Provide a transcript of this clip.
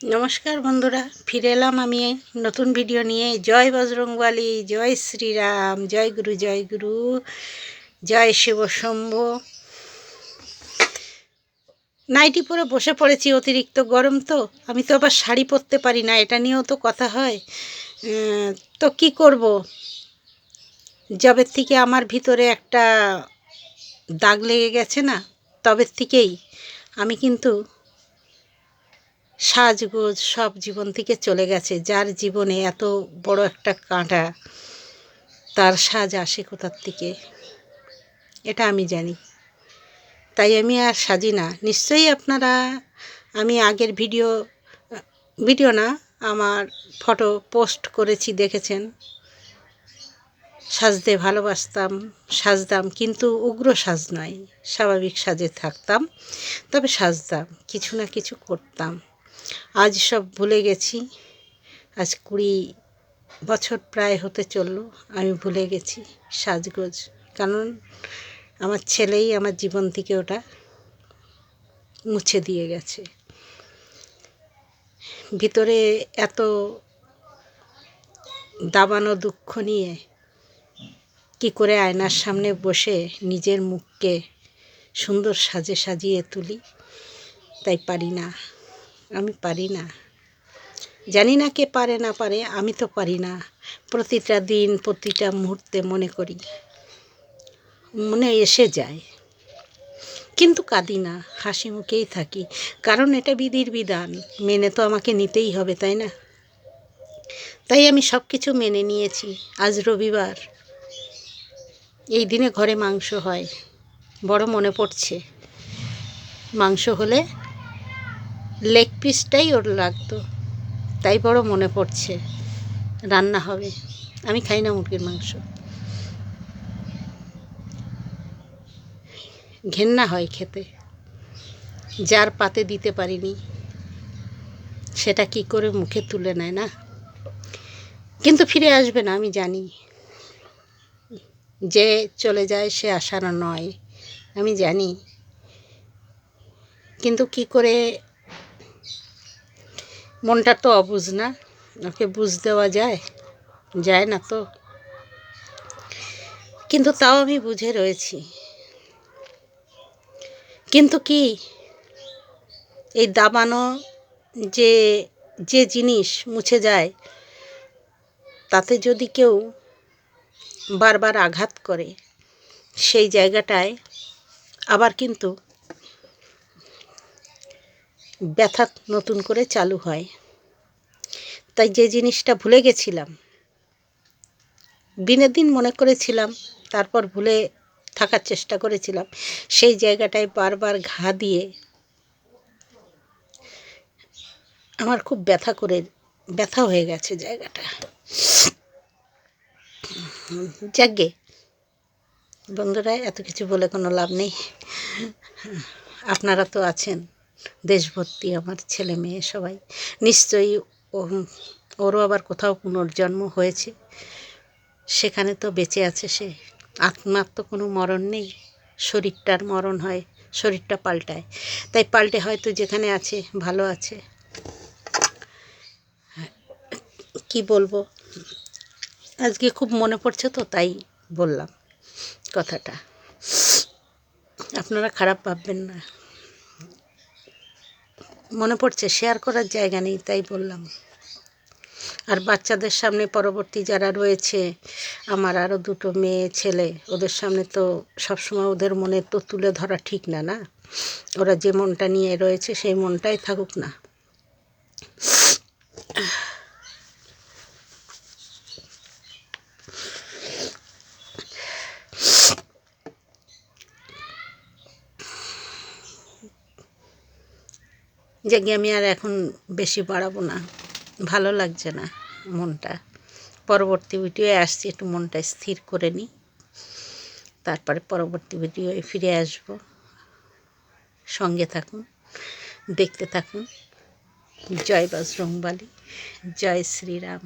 নমস্কার বন্ধুরা, ফিরে এলাম আমি নতুন ভিডিও নিয়ে। জয় বজরংবালী, জয় শ্রীরাম, জয় গুরু জয় গুরু, জয় শিব শম্ভু। নাইটি পরে বসে পড়েছি, অতিরিক্ত গরম তো। আমি তো আবার শাড়ি পরতে পারি না, এটা নিয়েও তো কথা হয়। তো কি করব? জবের থেকে আমার ভিতরে একটা দাগ লেগে গেছে না, তবের থেকেই। আমি কিন্তু সাজগোজ সব জীবন থেকে চলে গেছে। যার জীবনে এত বড় একটা কাঁটা, তার সাজ আসে কোথার থেকে? এটা আমি জানি। তাই আমি আর সাজি না। নিশ্চয়ই আপনারা, আমি আগের ভিডিও ভিডিও না, আমার ফটো পোস্ট করেছি, দেখেছেন? সাজতে ভালোবাসতাম, সাজতাম, কিন্তু উগ্র সাজ নয়। স্বাভাবিক সাজে থাকতাম, তবে সাজতাম, কিছু না কিছু করতাম। আজ সব ভুলে গেছি। আজ কুড়ি বছর প্রায় হতে চলল, আমি ভুলে গেছি সাজগোজ। কারণ আমার ছেলেই আমার জীবন থেকে ওটা মুছে দিয়ে গেছে। ভিতরে এত দাবানো দুঃখ নিয়ে কি করে আয়নার সামনে বসে নিজের মুখকে সুন্দর সাজে সাজিয়ে তুলি, তাই পারি না। আমি পারি না। জানি না কে পারে, না পারে, আমি তো পারি না। প্রতিটা দিন, প্রতিটা মুহূর্তে মনে করি, মনে এসে যায়। কিন্তু কাঁদি না, হাসি মুখেই থাকি। কারণ এটা বিধির বিধান, মেনে তো আমাকে নিতেই হবে, তাই না? তাই আমি সব কিছু মেনে নিয়েছি। আজ রবিবার, এই দিনে ঘরে মাংস হয়। বড় মনে পড়ছে। মাংস হলে লেগ পিসটাই ওর লাগতো। তাই বড় মনে পড়ছে। রান্না হবে। আমি খাই না মুরগির মাংস। ঘেন্না হয় খেতে। যার পাতে দিতে পারিনি, সেটা কি করে মুখে তুলে নেয় না? কিন্তু ফিরে আসবে না, আমি জানি। যে চলে যায়, সে আসার নয়, আমি জানি। কিন্তু কি করে মনটা তো অবুঝ না, ওকে বুঝ দেওয়া যায় যায় না তো। কিন্তু তাও আমি বুঝে রয়েছি। কিন্তু কি, এই দাবানো যে যে জিনিস মুছে যায়, তাতে যদি কেউ বারবার আঘাত করে, সেই জায়গাটায় আবার কিন্তু ব্যথা নতুন করে চালু হয়। তাই যে জিনিসটা ভুলে গেছিলাম, দিনের দিন মনে করেছিলাম, তারপর ভুলে থাকার চেষ্টা করেছিলাম, সেই জায়গাটায় বারবার ঘা দিয়ে আমার খুব ব্যথা করে, ব্যথা হয়ে গেছে জায়গাটা। যাগে বন্ধুরা, এত কিছু বলে কোনো লাভ নেই। আপনারা তো আছেন। দেশভর্তি আমার ছেলে মেয়ে সবাই। নিশ্চয়ই ও, ওরও আবার কোথাও পুনর্জন্ম হয়েছে। সেখানে তো বেঁচে আছে সে। আত্মার তো কোনো মরণ নেই। শরীরটার মরণ হয়, শরীরটা পাল্টায়। তাই পাল্টে হয়তো যেখানে আছে, ভালো আছে। কি বলব? আজকে খুব মনে পড়ছে তো, তাই বললাম কথাটা। আপনারা খারাপ ভাববেন না। মনে পড়ছে শেয়ার করার জায়গা নেই, তাই বললাম। আর বাচ্চাদের সামনে পরবর্তী যারা রয়েছে, আমার আরও দুটো মেয়ে, ছেলে, ওদের সামনে তো সবসময় ওদের মনে তো তুলে ধরা ঠিক না না? ওরা যে মনটা নিয়ে রয়েছে, সেই মনটাই থাকুক না। জাগে আমি আর এখন বেশি বাড়াবো না। ভালো লাগছে না মনটা। পরবর্তী ভিডিওয়ে আসছি, একটু মনটা স্থির করে নিই। তারপরে পরবর্তী ভিডিওয়ে ফিরে আসব। সঙ্গে থাকুন, দেখতে থাকুন। জয় বজরংবালী, জয় শ্রীরাম।